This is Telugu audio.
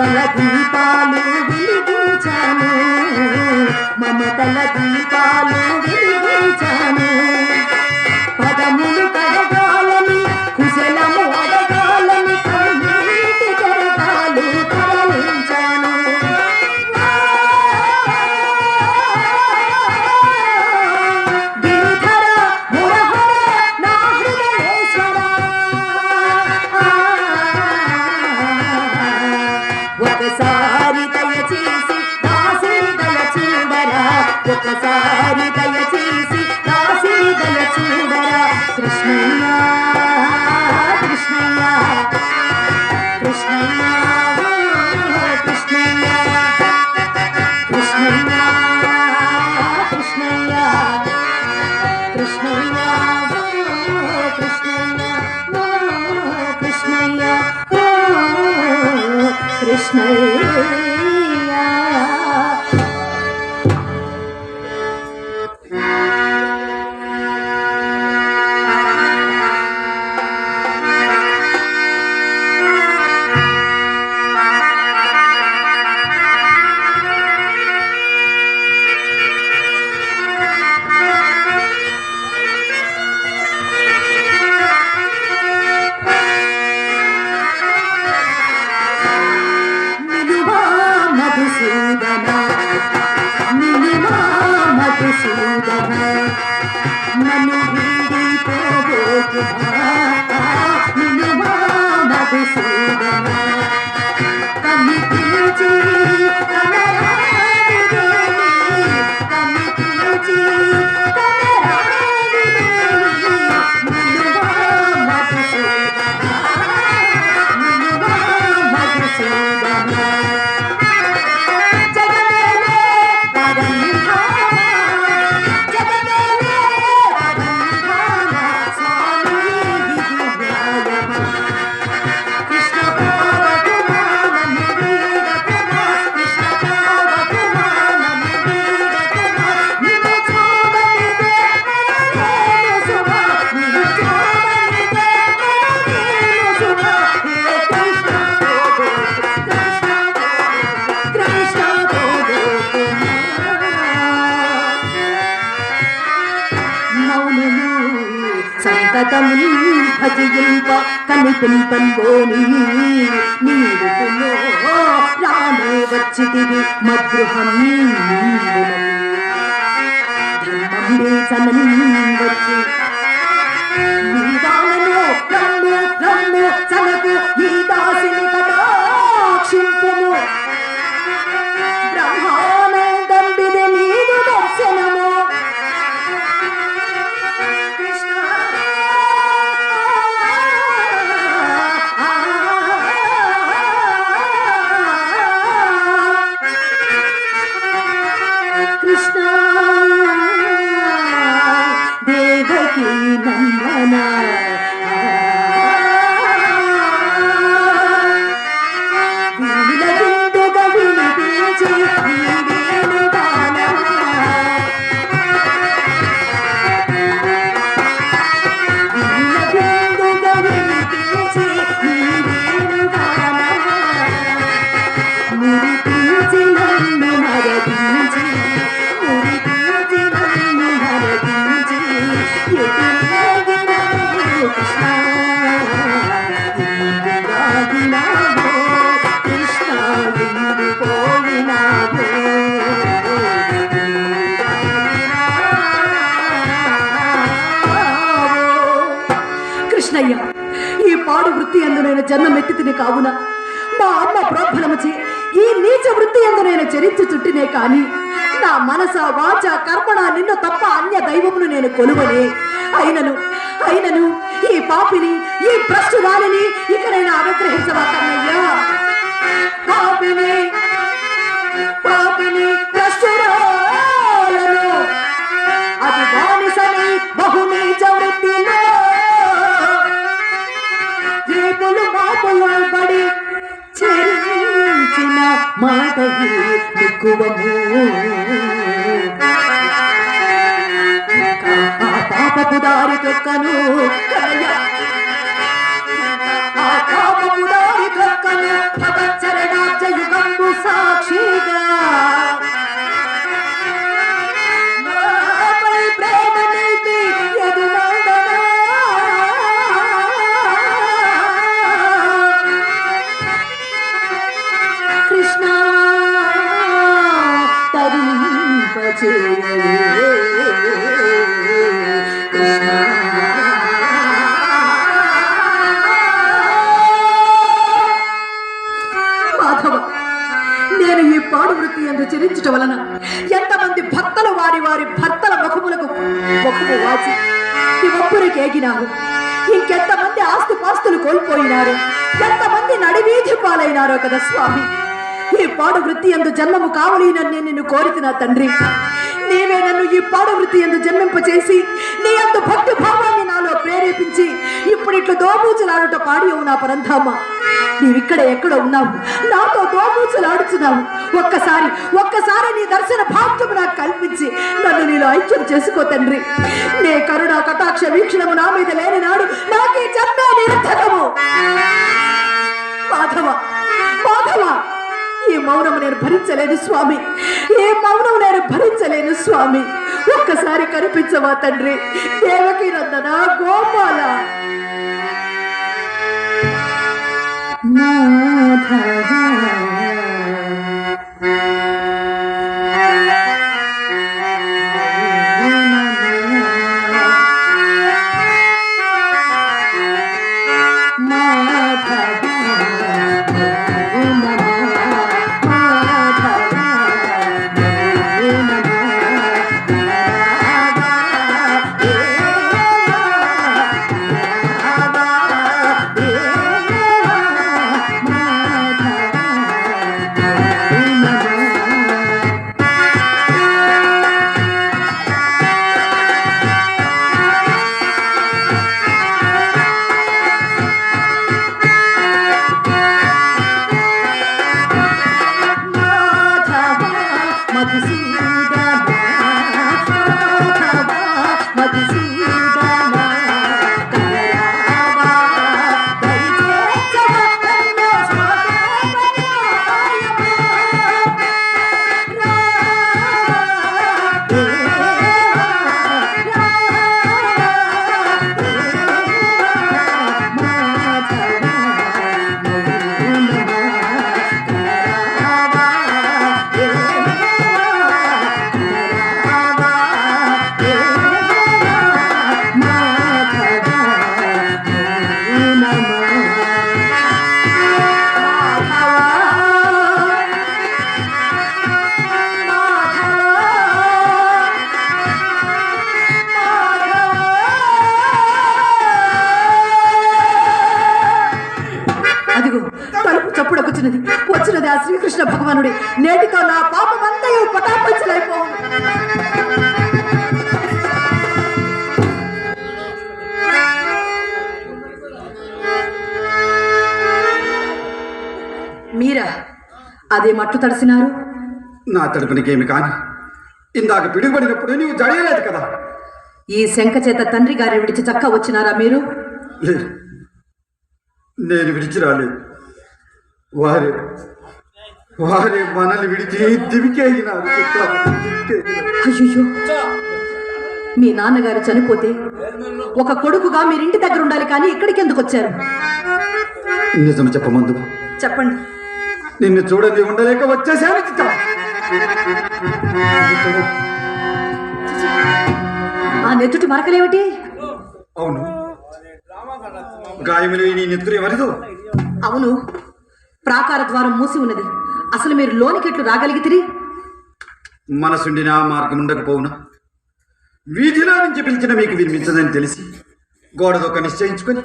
Thank you. Amen. సంతతము భజింప కనిపింపంబోని నీరుకులో రాము వచ్చితివి మగృహం ధర్మం వచ్చి কি বন্দনা జన్మమెత్తితిని కావున మా అమ్మ ప్రోద్బలముచి ఈ నీచ వృత్తి ఎందు నేను చరించు చుట్టినే కాని నా మనస వాచ కర్పణ నిన్ను తప్ప అన్య దైవమును నేను కొలువని. అయినను అయినను ఈ పాపిని ఈ భ్రష్టురాలిని ఇక నేను అనుగ్రహించవా కన్నయ్యా? పాపిని పాపిని ఎక్కువము పాపపు దారి చొక్కను పాడు వలన ఎంతమంది భర్తలు వారి వారి భర్తల ముఖములకు ముఖము వాచి ఒప్పురికేగినారు ఇంకెంతమంది ఆస్తి పాస్తులు కోల్పోయినారు. ఎంతమంది నడివీధి పాలైనారో కదా స్వామి. ఈ పాడు వృత్తి ఎందు జన్మము కావలేనని నిన్ను కోరితిన తండ్రి. నీవే నన్ను ఈ పాడు వృత్తి ఎందు జన్మింపచేసి నీ అంత భక్తి భావాన్ని లేపించి ఇప్పుడు ఇట్లు దోబూచులాడుట పాడి నా పరంధామ. నీవిక్కడ ఎక్కడ ఉన్నావు? నాతో దోబూచులాడుచున్నావు ఒక్కసారి ఒక్కసారి నీ దర్శన భాగ్యం నాకు కల్పించి నన్ను నేను ఐక్యం చేసుకో తండ్రి. నే కరుణ కటాక్ష వీక్షణము నా మీద లేని నాడు నాకే జన్మ నిరర్థకము మాధవ మాధవ ఈ మౌనము నేను భరించలేను స్వామి. ఏ మౌనం నేను భరించలేను స్వామి. ఒక్కసారి కనిపించవా తండ్రి? దేవకి da gomala భగవానుడి నేటితో నా పాపమంతయు పటాపంచలైపోవు మీరా అదే మట్టు తడిసినారు? నా తడుపునికేమి కాని. ఇందాక పిడుగుపడినప్పుడు నీవు జడయలేదు కదా. ఈ శంఖ చేత తండ్రి గారి విడిచి చక్క వచ్చినారా మీరు? నేను విడిచి రాలేదు వారి వారి మనల్ని విడిచి దివికేగినారు అయ్యో మీ నాన్నగారు చనిపోతే ఒక కొడుకుగా మీరింటి దగ్గర ఉండాలి కానీ ఇక్కడికి ఎందుకు వచ్చారు? నిజం చెప్పమందు. చెప్పండి. నిన్ను చూడండి ఉండలేక వచ్చేసాను చిత్త. ఆ నెత్తుటి మరకలేమిటి? అవును. గాయములు నీ నెత్తురు ఎవరిదో? అవును. ప్రాకార ద్వారం మూసి ఉన్నది. అసలు మీరు లోనికెట్లు రాగలిగితే మనసుండిన మార్గం ఉండకపోవునా వీధిలో నుంచి పిలిచిన మీకు వినిపించదని తెలిసి గోడదొక్క నిశ్చయించుకొని